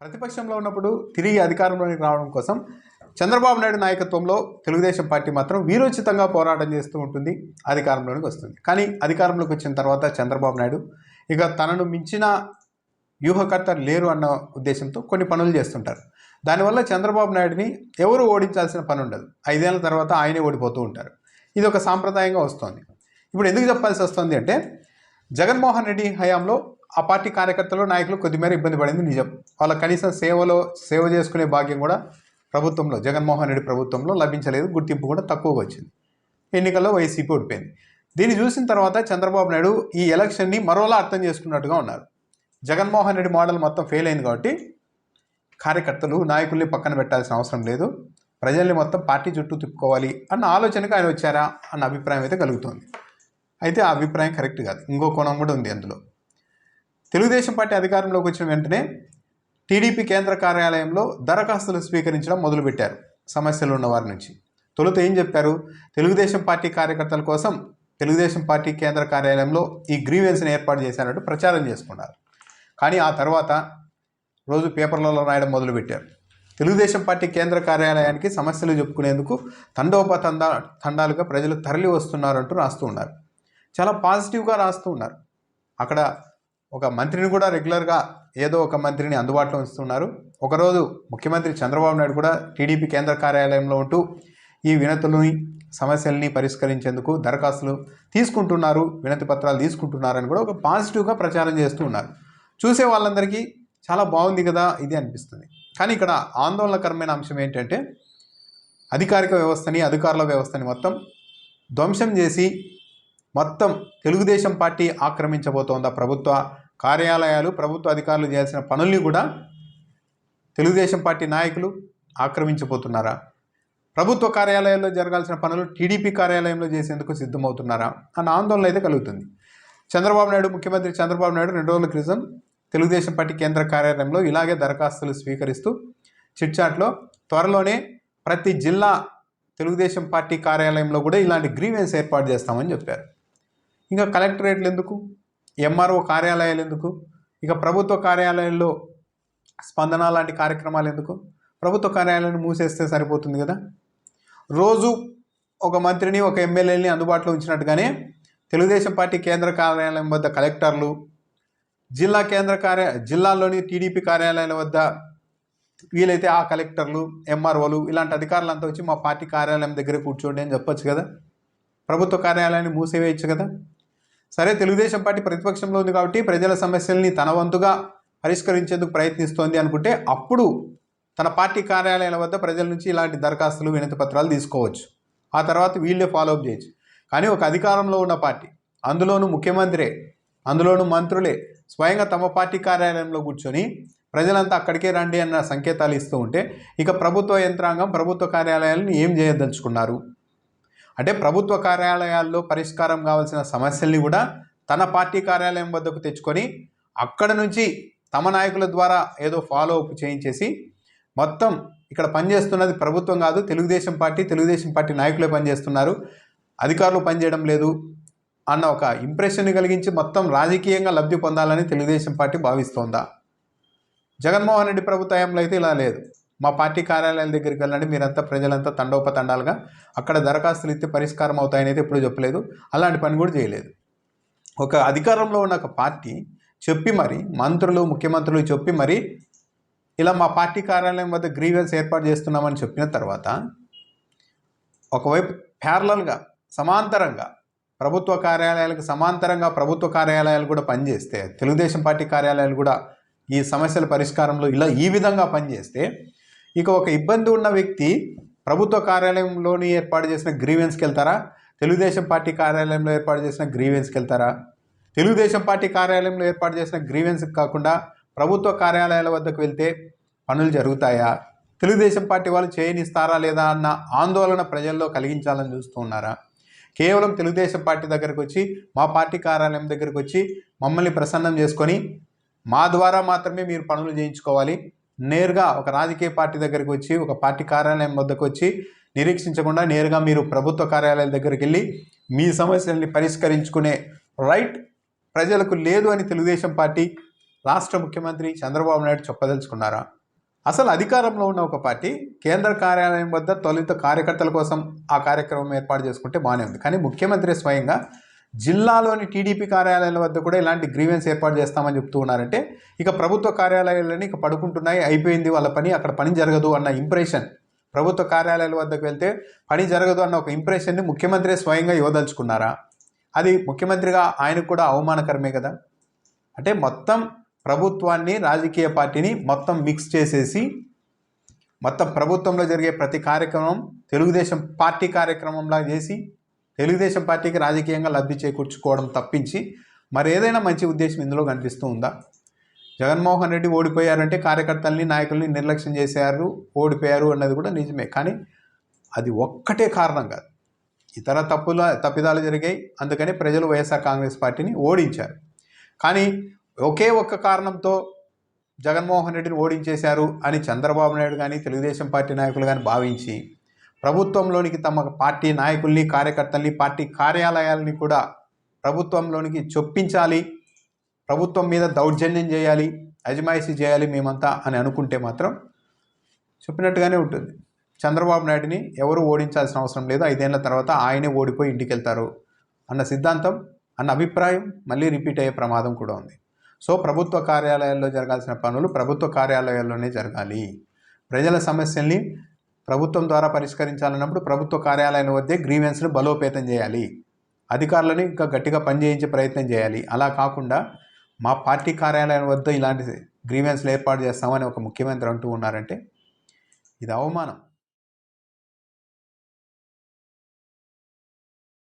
ప్రతిపక్షంలో ఉన్నప్పుడు తిరిగి అధికారంలోకి రావడం కోసం చంద్రబాబు నాయుడు నాయకత్వంలో తెలుగుదేశం పార్టీ మాత్రం వీరోచితంగా పోరాటం చేస్తూ ఉంటుంది అధికారంలోనికి వస్తుంది. కానీ అధికారంలోకి వచ్చిన తర్వాత చంద్రబాబు నాయుడు ఇక తనను మించిన వ్యూహకర్త లేరు అన్న ఉద్దేశంతో కొన్ని పనులు చేస్తుంటారు. దానివల్ల చంద్రబాబు నాయుడిని ఎవరు ఓడించాల్సిన పని ఉండదు. ఐదేళ్ళ తర్వాత ఆయనే ఓడిపోతూ ఉంటారు. ఇది ఒక సాంప్రదాయంగా వస్తుంది. ఇప్పుడు ఎందుకు చెప్పాల్సి వస్తుంది అంటే జగన్మోహన్ రెడ్డి హయాంలో ఆ పార్టీ కార్యకర్తలు నాయకులు కొద్దిమేర ఇబ్బంది పడింది నిజం. వాళ్ళ కనీసం సేవలో సేవ చేసుకునే భాగ్యం కూడా ప్రభుత్వంలో జగన్మోహన్ రెడ్డి ప్రభుత్వంలో లభించలేదు. గుర్తింపు కూడా తక్కువగా వచ్చింది. ఎన్నికల్లో వైసీపీ ఓడిపోయింది. దీన్ని చూసిన తర్వాత చంద్రబాబు నాయుడు ఈ ఎలక్షన్ని మరోలా అర్థం చేసుకున్నట్టుగా ఉన్నారు. జగన్మోహన్ రెడ్డి మోడల్ మొత్తం ఫెయిల్ అయింది కాబట్టి కార్యకర్తలు నాయకుల్ని పక్కన పెట్టాల్సిన అవసరం లేదు. ప్రజల్ని మొత్తం పార్టీ చుట్టూ తిప్పుకోవాలి అన్న ఆలోచనకు ఆయన వచ్చారా అన్న అభిప్రాయం అయితే కలుగుతోంది. అయితే ఆ అభిప్రాయం కరెక్ట్ కాదు. ఇంకో కోణం కూడా ఉంది అందులో. తెలుగుదేశం పార్టీ అధికారంలోకి వచ్చిన వెంటనే టీడీపీ కేంద్ర కార్యాలయంలో దరఖాస్తులు స్వీకరించడం మొదలుపెట్టారు సమస్యలు ఉన్నవారి నుంచి. తొలుత ఏం చెప్పారు? తెలుగుదేశం పార్టీ కార్యకర్తల కోసం తెలుగుదేశం పార్టీ కేంద్ర కార్యాలయంలో ఈ గ్రీవెన్స్ని ఏర్పాటు చేశారంటూ ప్రచారం చేసుకున్నారు. కానీ ఆ తర్వాత రోజు పేపర్లలో రాయడం మొదలుపెట్టారు. తెలుగుదేశం పార్టీ కేంద్ర కార్యాలయానికి సమస్యలు చెప్పుకునేందుకు తండోపతండా తండాలుగా ప్రజలు తరలి వస్తున్నారంటూ రాస్తూ ఉన్నారు. చాలా పాజిటివ్గా రాస్తూ ఉన్నారు. అక్కడ ఒక మంత్రిని కూడా రెగ్యులర్గా ఏదో ఒక మంత్రిని అందుబాటులో ఉంచుతున్నారు. ఒకరోజు ముఖ్యమంత్రి చంద్రబాబు నాయుడు కూడా టీడీపీ కేంద్ర కార్యాలయంలో ఉంటూ ఈ వినతులని సమస్యల్ని పరిష్కరించేందుకు దరఖాస్తులు తీసుకుంటున్నారు వినతి పత్రాలు తీసుకుంటున్నారని కూడా ఒక పాజిటివ్గా ప్రచారం చేస్తూ ఉన్నారు. చూసే వాళ్ళందరికీ చాలా బాగుంది కదా ఇది అనిపిస్తుంది. కానీ ఇక్కడ ఆందోళనకరమైన అంశం ఏంటంటే అధికారిక వ్యవస్థని అధికారుల వ్యవస్థని మొత్తం ధ్వంసం చేసి మొత్తం తెలుగుదేశం పార్టీ ఆక్రమించబోతోందా ప్రభుత్వ కార్యాలయాలు ప్రభుత్వ అధికారులు చేయాల్సిన పనుల్ని కూడా తెలుగుదేశం పార్టీ నాయకులు ఆక్రమించబోతున్నారా? ప్రభుత్వ కార్యాలయాల్లో జరగాల్సిన పనులు టీడీపీ కార్యాలయంలో చేసేందుకు సిద్ధమవుతున్నారా అన్న ఆందోళన అయితే కలుగుతుంది. చంద్రబాబు నాయుడు ముఖ్యమంత్రి చంద్రబాబు నాయుడు రెండు రోజుల క్రితం తెలుగుదేశం పార్టీ కేంద్ర కార్యాలయంలో ఇలాగే దరఖాస్తులు స్వీకరిస్తూ చిట్చాట్లో త్వరలోనే ప్రతి జిల్లా తెలుగుదేశం పార్టీ కార్యాలయంలో కూడా ఇలాంటి గ్రీవెన్స్ ఏర్పాటు చేస్తామని చెప్పారు. ఇంకా కలెక్టరేట్లు ఎందుకు? ఎంఆర్ఓ కార్యాలయాలు ఎందుకు? ఇక ప్రభుత్వ కార్యాలయాల్లో స్పందన లాంటి కార్యక్రమాలు ఎందుకు? ప్రభుత్వ కార్యాలయాన్ని మూసేస్తే సరిపోతుంది కదా? రోజు ఒక మంత్రిని ఒక ఎమ్మెల్యేని అందుబాటులో ఉంచినట్టుగానే తెలుగుదేశం పార్టీ కేంద్ర కార్యాలయం వద్ద కలెక్టర్లు జిల్లా కేంద్ర కార్య జిల్లాల్లోని టీడీపీ కార్యాలయాల వద్ద వీలైతే ఆ కలెక్టర్లు ఎంఆర్ఓలు ఇలాంటి అధికారులంతా వచ్చి మా పార్టీ కార్యాలయం దగ్గర కూర్చోండి అని చెప్పొచ్చు కదా? ప్రభుత్వ కార్యాలయాన్ని మూసివేయచ్చు కదా? సరే తెలుగుదేశం పార్టీ ప్రతిపక్షంలో ఉంది కాబట్టి ప్రజల సమస్యల్ని తన వంతుగా పరిష్కరించేందుకు ప్రయత్నిస్తోంది అనుకుంటే అప్పుడు తన పార్టీ కార్యాలయాల వద్ద ప్రజల నుంచి ఇలాంటి దరఖాస్తులు వినతి పత్రాలు తీసుకోవచ్చు. ఆ తర్వాత వీళ్ళే ఫాలో అప్ చేయొచ్చు. కానీ ఒక అధికారంలో ఉన్న పార్టీ అందులోనూ ముఖ్యమంత్రే అందులోనూ మంత్రులే స్వయంగా తమ పార్టీ కార్యాలయంలో కూర్చొని ప్రజలంతా అక్కడికే రండి అన్న సంకేతాలు ఇస్తూ ఉంటే ఇక ప్రభుత్వ యంత్రాంగం ప్రభుత్వ కార్యాలయాలను ఏం చేయదలుచుకున్నారు? అంటే ప్రభుత్వ కార్యాలయాల్లో పరిష్కారం కావాల్సిన సమస్యల్ని కూడా తన పార్టీ కార్యాలయం వద్దకు తెచ్చుకొని అక్కడ నుంచి తమ నాయకుల ద్వారా ఏదో ఫాలో అప్ చేయించేసి మొత్తం ఇక్కడ పనిచేస్తున్నది ప్రభుత్వం కాదు తెలుగుదేశం పార్టీ తెలుగుదేశం పార్టీ నాయకులే పనిచేస్తున్నారు. అధికారులు పనిచేయడం లేదు అన్న ఒక ఇంప్రెషన్ కలిగించి మొత్తం రాజకీయంగా లబ్ధి పొందాలని తెలుగుదేశం పార్టీ భావిస్తోందా? జగన్మోహన్ రెడ్డి ప్రభుత్వంలో అయితే ఇలా లేదు. మా పార్టీ కార్యాలయాల దగ్గరికి వెళ్ళండి. మీరంతా ప్రజలంతా తండోపతండాలుగా. అక్కడ దరఖాస్తులు ఇస్తే పరిష్కారం అవుతాయనేది ఎప్పుడూ ఎప్పుడు చెప్పలేదు. అలాంటి పని కూడా చేయలేదు. ఒక అధికారంలో ఉన్న ఒక పార్టీ చెప్పి మరి మంత్రులు ముఖ్యమంత్రులు చెప్పి మరి ఇలా మా పార్టీ కార్యాలయం వద్ద గ్రీవెన్స్ ఏర్పాటు చేస్తున్నామని చెప్పిన తర్వాత ఒకవైపు ప్యారలల్గా సమాంతరంగా ప్రభుత్వ కార్యాలయాలకు సమాంతరంగా ప్రభుత్వ కార్యాలయాలు కూడా పనిచేస్తే తెలుగుదేశం పార్టీ కార్యాలయాలు కూడా ఈ సమస్యల పరిష్కారంలో ఇలా ఈ విధంగా పనిచేస్తే ఇక ఒక ఇబ్బంది ఉన్న వ్యక్తి ప్రభుత్వ కార్యాలయంలోని ఏర్పాటు చేసిన గ్రీవెన్స్కి వెళ్తారా తెలుగుదేశం పార్టీ కార్యాలయంలో ఏర్పాటు చేసిన గ్రీవెన్స్కి వెళ్తారా తెలుగుదేశం పార్టీ కార్యాలయంలో ఏర్పాటు చేసిన గ్రీవెన్స్ కాకుండా ప్రభుత్వ కార్యాలయాల వద్దకు వెళ్తే పనులు జరుగుతాయా? తెలుగుదేశం పార్టీ వాళ్ళు చేయనిస్తారా లేదా అన్న ఆందోళన ప్రజల్లో కలిగించాలని చూస్తూ ఉన్నారా? కేవలం తెలుగుదేశం పార్టీ దగ్గరకు వచ్చి మా పార్టీ కార్యాలయం దగ్గరకు వచ్చి మమ్మల్ని ప్రసన్నం చేసుకొని మా ద్వారా మాత్రమే మీరు పనులు చేయించుకోవాలి. నేరుగా ఒక రాజకీయ పార్టీ దగ్గరికి వచ్చి ఒక పార్టీ కార్యాలయం వద్దకు వచ్చి నిరీక్షించకుండా నేరుగా మీరు ప్రభుత్వ కార్యాలయాల దగ్గరికి వెళ్ళి మీ సమస్యల్ని పరిష్కరించుకునే రైట్ ప్రజలకు లేదు అని తెలుగుదేశం పార్టీ రాష్ట్ర ముఖ్యమంత్రి చంద్రబాబు నాయుడు చెప్పదలుచుకున్నారా? అసలు అధికారంలో ఉన్న ఒక పార్టీ కేంద్ర కార్యాలయం వద్ద తొలుత కార్యకర్తల కోసం ఆ కార్యక్రమం ఏర్పాటు చేసుకుంటే బాగానే ఉంది. కానీ ముఖ్యమంత్రి స్వయంగా జిల్లాలోని టీడీపీ కార్యాలయాల వద్ద కూడా ఇలాంటి గ్రీవెన్స్ ఏర్పాటు చేస్తామని చెప్తూ ఉన్నారంటే ఇక ప్రభుత్వ కార్యాలయాలని ఇక పడుకుంటున్నాయి అయిపోయింది వాళ్ళ పని అక్కడ పని జరగదు అన్న ఇంప్రెషన్ ప్రభుత్వ కార్యాలయాల వద్దకు వెళ్తే పని జరగదు అన్న ఒక ఇంప్రెషన్ని ముఖ్యమంత్రి స్వయంగా ఇవ్వదలుచుకున్నారా? అది ముఖ్యమంత్రిగా ఆయనకు కూడా అవమానకరమే కదా. అంటే మొత్తం ప్రభుత్వాన్ని రాజకీయ పార్టీని మొత్తం మిక్స్ చేసేసి మొత్తం ప్రభుత్వంలో జరిగే ప్రతి కార్యక్రమం తెలుగుదేశం పార్టీ కార్యక్రమంలా చేసి తెలుగుదేశం పార్టీకి రాజకీయంగా లబ్ధి చేకూర్చుకోవడం తప్పించి మరి ఏదైనా మంచి ఉద్దేశం ఇందులో కనిపిస్తూ ఉందా? జగన్మోహన్ రెడ్డి ఓడిపోయారంటే కార్యకర్తల్ని నాయకుల్ని నిర్లక్ష్యం చేశారు ఓడిపోయారు అన్నది కూడా నిజమే. కానీ అది ఒక్కటే కారణం కాదు. ఇతర తప్పుల తప్పిదాలు జరిగాయి. అందుకని ప్రజలు వైఎస్ఆర్ కాంగ్రెస్ పార్టీని ఓడించారు. కానీ ఒకే ఒక్క కారణంతో జగన్మోహన్ రెడ్డిని ఓడించేశారు అని చంద్రబాబు నాయుడు కానీ తెలుగుదేశం పార్టీ నాయకులు కానీ భావించి ప్రభుత్వంలోనికి తమ పార్టీ నాయకుల్ని కార్యకర్తల్ని పార్టీ కార్యాలయాలని కూడా ప్రభుత్వంలోనికి చొప్పించాలి. ప్రభుత్వం మీద దౌర్జన్యం చేయాలి. అజమాయిషీ చేయాలి మేమంతా అని అనుకుంటే మాత్రం చెప్పినట్టుగానే ఉంటుంది. చంద్రబాబు నాయుడిని ఎవరు ఓడించాల్సిన అవసరం లేదు. ఐదేళ్ళ తర్వాత ఆయనే ఓడిపోయి ఇంటికి వెళ్తారు అన్న సిద్ధాంతం అన్న అభిప్రాయం మళ్ళీ రిపీట్ అయ్యే ప్రమాదం కూడా ఉంది. సో ప్రభుత్వ కార్యాలయాల్లో జరగాల్సిన పనులు ప్రభుత్వ కార్యాలయాల్లోనే జరగాలి. ప్రజల సమస్యల్ని ప్రభుత్వం ద్వారా పరిష్కరించాలన్నప్పుడు ప్రభుత్వ కార్యాలయం వద్దే గ్రీవెన్స్ను బలోపేతం చేయాలి. అధికారులను ఇంకా గట్టిగా పనిచేయించే ప్రయత్నం చేయాలి. అలా కాకుండా మా పార్టీ కార్యాలయం వద్ద ఇలాంటి గ్రీవెన్స్లు ఏర్పాటు చేస్తామని ఒక ముఖ్యమంత్రి అంటూ ఉన్నారంటే ఇది అవమానం.